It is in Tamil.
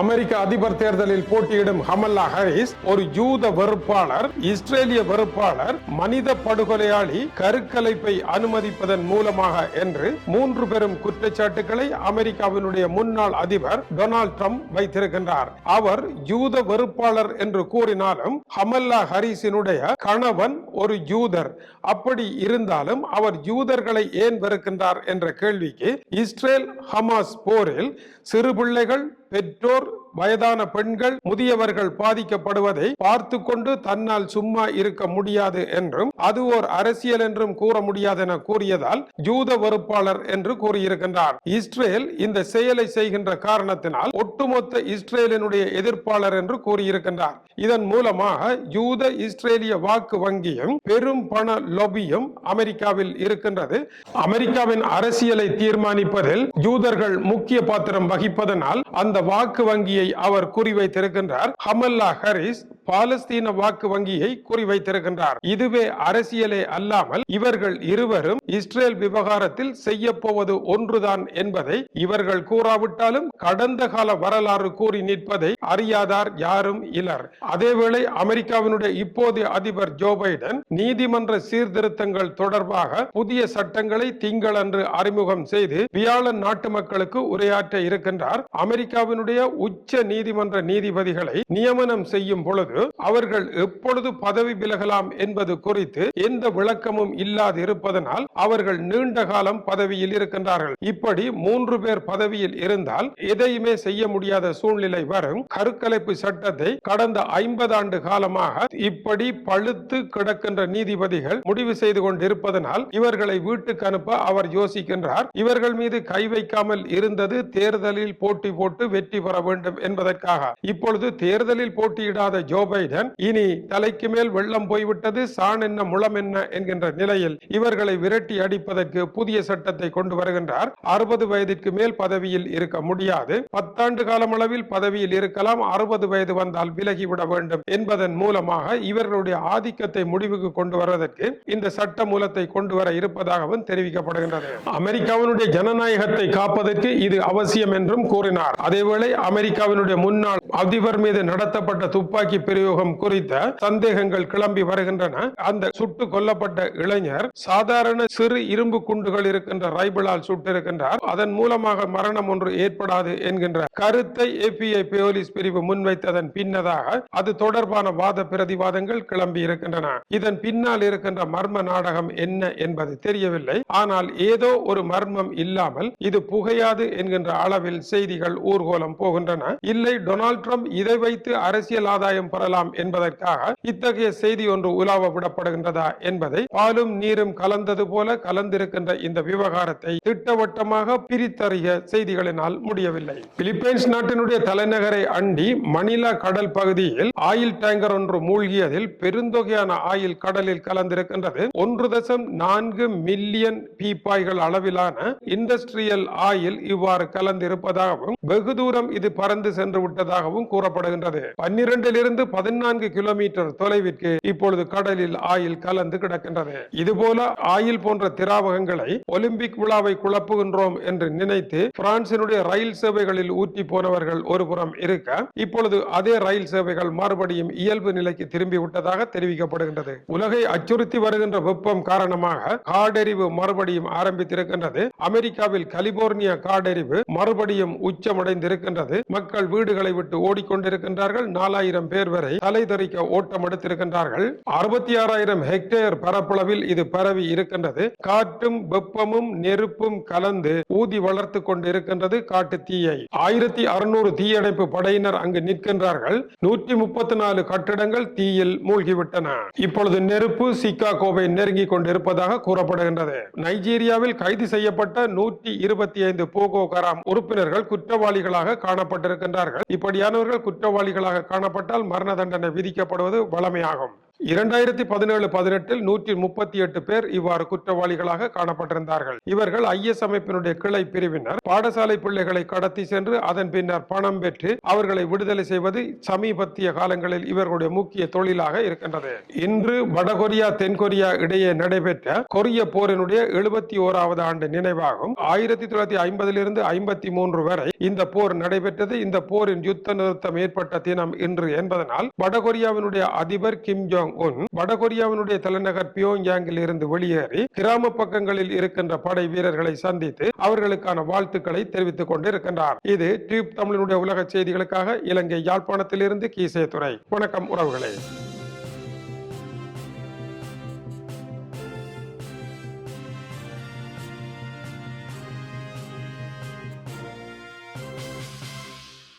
அமெரிக்க அதிபர் தேர்தலில் போட்டியிடும் ஹமல்லா ஹரிஸ் ஒரு யூத வெறுப்பாளர் இஸ்ரேலிய வெறுப்பாளர் மனித படுகொலையாளி கருக்கலைப்பை அனுமதிப்பதன் மூலமாக என்று மூன்று பெரும் குற்றச்சாட்டுகளை அமெரிக்காவினுடைய முன்னாள் அதிபர் டொனால்ட் ட்ரம்ப் வைத்திருக்கின்றார். அவர் யூத வெறுப்பாளர் என்று கூறினாலும் ஹமல்லா ஹரிஸினுடைய கணவன் ஒரு யூதர். அப்படி இருந்தாலும் அவர் யூதர்களை ஏன் வெறுக்கின்றார் என்ற கேள்விக்கு இஸ்ரேல் ஹமாஸ் போரில் சிறு பிள்ளைகள் பெற்றோர் Señor வயதான பெண்கள் முதியவர்கள் பாதிக்கப்படுவதை பார்த்து கொண்டு தன்னால் சும்மா இருக்க முடியாது என்றும் அது ஓர் அரசியல் என்றும் கூற முடியாது என கூறியதால் ஜூத வெறுப்பாளர் என்று கூறியிருக்கின்றார். இஸ்ரேல் இந்த செயலை செய்கின்ற காரணத்தினால் ஒட்டுமொத்த இஸ்ரேலினுடைய எதிர்ப்பாளர் என்று கூறியிருக்கின்றார். இதன் மூலமாக யூத இஸ்ரேலிய வாக்கு வங்கியும் பெரும் பண லொபியும் அமெரிக்காவில் இருக்கின்றது. அமெரிக்காவின் அரசியலை தீர்மானிப்பதில் யூதர்கள் முக்கிய பாத்திரம் வகிப்பதனால் அந்த வாக்கு வங்கியை அவர் குறிவைத்திருக்கின்றார். ஹமல்லா ஹரிஸ் பாலஸ்தீன வாக்கு வங்கியை குறிவைத்திருக்கின்றார். இதுவே அரசியலே அல்லாமல் இவர்கள் இருவரும் இஸ்ரேல் விவகாரத்தில் செய்ய போவது ஒன்றுதான் என்பதை இவர்கள் கூறாவிட்டாலும் கடந்த கால வரலாறு கூறி நிற்பதை அறியாதார் யாரும் இலர். அதேவேளை அமெரிக்காவினுடைய இப்போதைய அதிபர் ஜோ பைடன் நீதிமன்ற சீர்திருத்தங்கள் தொடர்பாக புதிய சட்டங்களை திங்களன்று அறிமுகம் செய்து வியாழன் நாட்டு மக்களுக்கு உரையாற்ற இருக்கின்றார். அமெரிக்காவினுடைய உச்ச உச்ச நீதிமன்ற நீதிபதிகளை நியமனம் செய்யும் பொழுது அவர்கள் எப்பொழுது பதவி விலகலாம் என்பது குறித்து எந்த விளக்கமும் இல்லாது இருப்பதனால் அவர்கள் நீண்ட காலம் பதவியில் இருக்கின்றார்கள். இப்படி மூன்று பேர் பதவியில் இருந்தால் எதையுமே செய்ய முடியாத சூழ்நிலை வரும். கருக்கலைப்பு சட்டத்தை கடந்த ஐம்பது ஆண்டு காலமாக இப்படி பழுத்து கிடக்கின்ற நீதிபதிகள் முடிவு செய்து கொண்டிருப்பதனால் இவர்களை வீட்டுக்கு அனுப்ப அவர் யோசிக்கின்றார். இவர்கள் மீது கை வைக்காமல் இருந்தது தேர்தலில் போட்டி போட்டு வெற்றி பெற வேண்டும் என்பதற்காக. இப்பொழுது தேர்தலில் போட்டியிடாத ஜோ பைடன் இனி தலைக்கு மேல் வெள்ளம் போய்விட்டது சான் என்ன முளம் என்ன என்கின்ற நிலையில் இவர்களை விரட்டி அடிப்பதற்கு புதிய சட்டத்தை கொண்டு வருகின்றார். அறுபது வயதிற்கு மேல் பதவியில் இருக்க முடியாது. பத்தாண்டு காலம் அளவில் பதவியில் இருக்கலாம் அறுபது வயது வந்தால் விலகிவிட வேண்டும் என்பதன் மூலமாக இவர்களுடைய ஆதிக்கத்தை முடிவுக்கு கொண்டு வருவதற்கு இந்த சட்ட மூலத்தை கொண்டு வர இருப்பதாகவும் தெரிவிக்கப்படுகின்றது. அமெரிக்காவினுடைய ஜனநாயகத்தை காப்பதற்கு இது அவசியம் என்றும் கூறினார். அதேவேளை அமெரிக்கா அமெரிக்காவினுடைய முன்னாள் அதிபர் மீது நடத்தப்பட்ட துப்பாக்கி பிரயோகம் குறித்த சந்தேகங்கள் கிளம்பி வருகின்றன. அந்த சுட்டு கொல்லப்பட்ட இளைஞர் சாதாரண சிறு இரும்பு குண்டுகள் இருக்கின்ற ரைபிளால் சுட்டிருக்கின்றார். அதன் மூலமாக மரணம் ஒன்று ஏற்படாது என்கின்ற கருத்தை ஏபிஐ போலீஸ் பிரிவு முன்வைத்ததன் பின்னதாக அது தொடர்பான வாத பிரதிவாதங்கள் கிளம்பி இருக்கின்றன. இதன் பின்னால் இருக்கின்ற மர்ம நாடகம் என்ன என்பது தெரியவில்லை. ஆனால் ஏதோ ஒரு மர்மம் இல்லாமல் இது புகையாது என்கின்ற அளவில் செய்திகள் ஊர்கோலம் போகின்றன. இல்லை டொனால்ட் ட்ரம்ப் இதை வைத்து அரசியல் ஆதாயம் பெறலாம் என்பதற்காக இத்தகைய செய்தி ஒன்று உலாவ விடப்படுகின்றதா என்பதை பாலும் நீரும் கலந்தது போல கலந்திருக்கின்ற இந்த விவகாரத்தை திட்டவட்டமாக பிரித்தறிய செய்திகளினால் முடியவில்லை. பிலிப்பைன்ஸ் நாட்டினுடைய தலைநகரை அண்டி மணிலா கடல் பகுதியில் ஆயில் டேங்கர் ஒன்று மூழ்கியதில் பெருந்தொகையான ஆயில் கடலில் கலந்திருக்கின்றது. ஒன்று தசம் நான்கு மில்லியன் பீப்பாய்கள் அளவிலான இண்டஸ்ட்ரியல் ஆயில் இவ்வாறு கலந்திருப்பதாகவும் வெகு தூரம் இது பறந்து சென்று விட்டதாகவும் கூறப்படுகின்றது. பன்னிரண்டிலிருந்து பதினான்கு கிலோமீட்டர் தொலைவிற்கு இப்பொழுது கடலில் ஆயில் கலந்து கிடக்கின்றது. இதுபோல ஆயில் போன்ற திராவகங்களை ஒலிம்பிக் விழாவை குழப்புகின்றோம் என்று நினைத்து பிரான்சினுடைய ரயில் சேவைகளில் ஊற்றி போனவர்கள் ஒருபுறம் இருக்க இப்பொழுது அதே ரயில் சேவைகள் மறுபடியும் இயல்பு நிலைக்கு திரும்பி விட்டதாக தெரிவிக்கப்படுகின்றது. உலகை அச்சுறுத்தி வருகின்ற வெப்பம் காரணமாக காடெறிவு மறுபடியும் ஆரம்பித்திருக்கின்றது. அமெரிக்காவில் கலிபோர்னியா காடெறிவு மறுபடியும் உச்சமடைந்திருக்கின்றது. மக்கள் வீடுகளை விட்டு ஓடிக்கொண்டிருக்கின்றார்கள். நாலாயிரம் பேர் வரை தலை தெறிக்க ஓட்டம் எடுத்திருக்கின்றார்கள். அறுபத்தி ஆறாயிரம் ஹெக்டேர் பரப்பளவில் இது பரவி இருக்கின்றது. காற்றும் வெப்பமும் நெருப்பும் கலந்து ஊதி வளர்த்து கொண்டிருக்கின்றது காட்டு தீயை. ஆயிரத்தி அறுநூறு தீயணைப்பு படையினர் அங்கு நிற்கின்றார்கள். நூற்றி முப்பத்தி நாலு கட்டிடங்கள் தீயில் மூழ்கிவிட்டன. இப்பொழுது நெருப்பு சிக்காகோவை நெருங்கி கொண்டிருப்பதாக கூறப்படுகின்றது. நைஜீரியாவில் கைது செய்யப்பட்ட நூற்றி இருபத்தி ஐந்து போகோகராம் உறுப்பினர்கள் குற்றவாளிகளாக காணப்பட்டிருக்கின்றார்கள். இப்படியானவர்கள் குற்றவாளிகளாக காணப்பட்டால் மரண தண்டனை விதிக்கப்படுவது வழமையாகும். இரண்டாயிரத்தி பதினேழு பதினெட்டில் நூற்றி முப்பத்தி எட்டு பேர் இவ்வாறு குற்றவாளிகளாக காணப்பட்டிருந்தார்கள். இவர்கள் ஐஎஸ் அமைப்பினுடைய கிளை பிரிவினர். பாடசாலை பிள்ளைகளை கடத்தி சென்று அதன் பின்னர் பணம் பெற்று அவர்களை விடுதலை செய்வது சமீபத்திய காலங்களில் இவர்களுடைய முக்கிய தொழிலாக இருக்கின்றது. இன்று வடகொரியா தென்கொரியா இடையே நடைபெற்ற கொரிய போரினுடைய எழுபத்தி ஓராவது ஆண்டு நினைவாகும். ஆயிரத்தி தொள்ளாயிரத்தி ஐம்பதிலிருந்து ஐம்பத்தி மூன்று வரை இந்த போர் நடைபெற்றது. இந்த போரின் யுத்த நிறுத்தம் ஏற்பட்ட தினம் இன்று என்பதனால் வடகொரியாவினுடைய அதிபர் கிம் ஜோங் உன் வடகொரியாவினுடைய தலைநகர் பியோங்யாங்கில் இருந்து வெளியேறி கிராம பக்கங்களில் இருக்கின்ற படை வீரர்களை சந்தித்து அவர்களுக்கான வாழ்த்துக்களை தெரிவித்துக் கொண்டிருக்கின்றார். இது டியூப் தமிழனுடைய உலக செய்திகளுக்காக இலங்கை யாழ்ப்பாணத்திலிருந்து கீசே துறை வணக்கம் உறவுகளே.